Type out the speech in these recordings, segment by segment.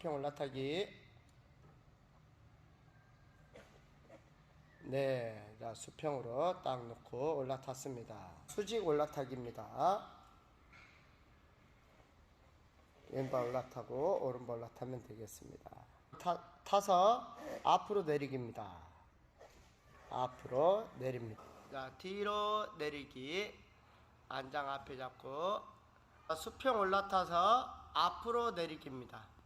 수평 올라타기. 네, 자, 수평으로 딱 놓고 올라탔습니다. 수직 올라타기입니다. 왼발 올라타고 오른발 올라타면 되겠습니다. 타, 타서 앞으로 내리기입니다. 앞으로 내립니다. 자, 뒤로 내리기. 안장 앞에 잡고 수평 올라타서 앞으로 내리기입니다.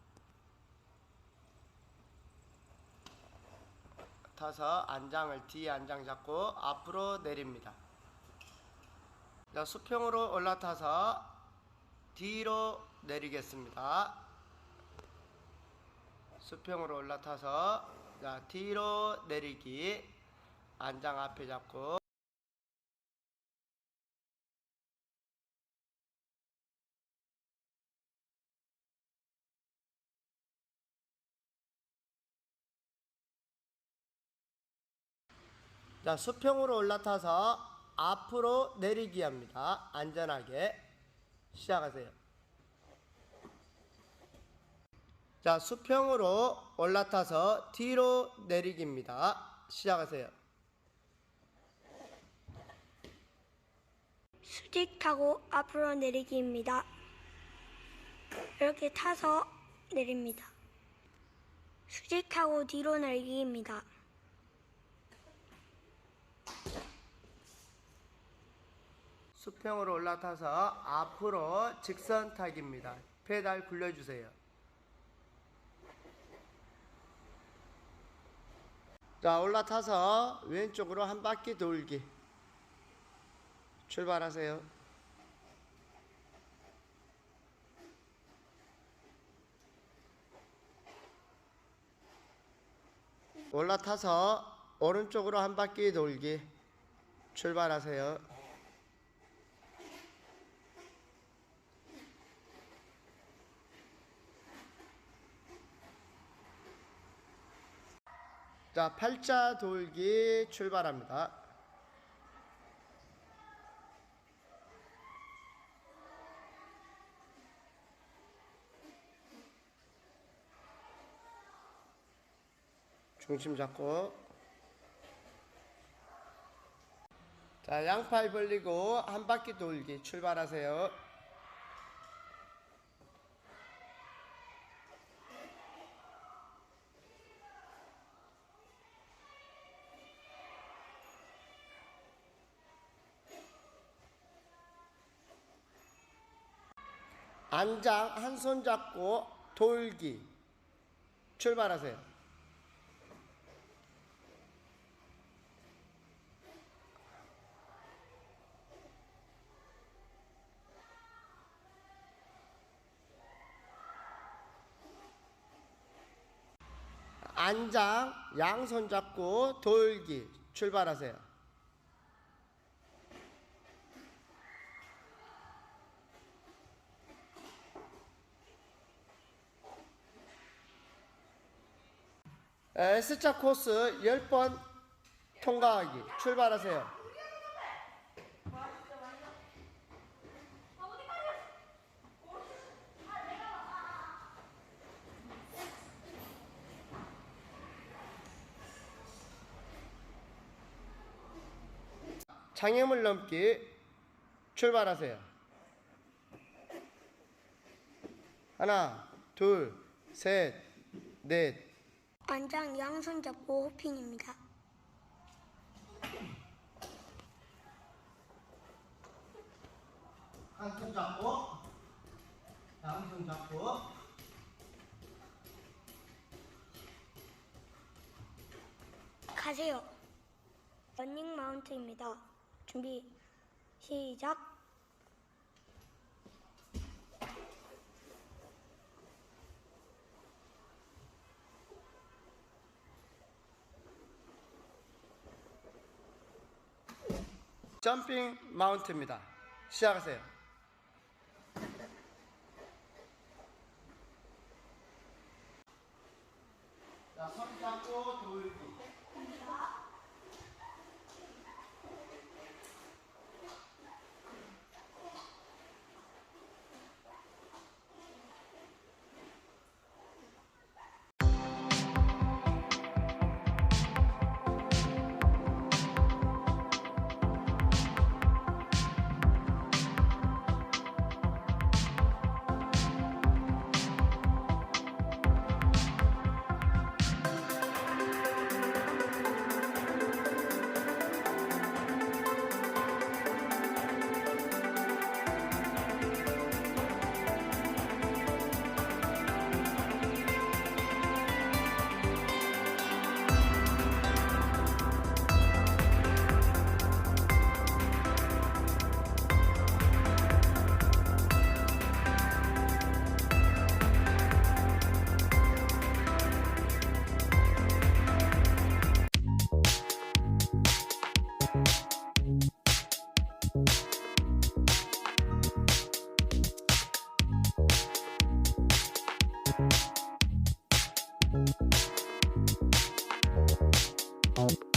타서 안장을 뒤에 안장 잡고 앞으로 내립니다. 자, 수평으로 올라타서 뒤로 내리겠습니다. 수평으로 올라타서 자, 뒤로 내리기 안장 앞에 잡고 자, 수평으로 올라타서 앞으로 내리기 합니다. 안전하게 시작하세요. 자, 수평으로 올라타서 뒤로 내리기입니다. 시작하세요. 수직 타고 앞으로 내리기입니다. 이렇게 타서 내립니다. 수직 타고 뒤로 내리기입니다. 수평으로 올라타서 앞으로 직선 타기입니다. 페달 굴려주세요. 자, 올라타서 왼쪽으로 한 바퀴 돌기. 출발하세요. 올라타서 오른쪽으로 한 바퀴 돌기. 출발하세요. 자, 팔자 돌기 출발합니다. 중심 잡고 자, 양팔 벌리고 한 바퀴 돌기 출발하세요. 안장 한 손 잡고 돌기 출발하세요. 안장 양손 잡고 돌기 출발하세요. S자 코스 10번 통과하기 출발하세요. 장애물 넘기 출발하세요. 하나, 둘, 셋, 넷, 안장 양손 잡고 호핑입니다. 한 손 잡고 양손 잡고 가세요. 러닝 마운트입니다. 준비 시작. 점핑 마운트입니다. 시작하세요. 자, 손 잡고 돌기. you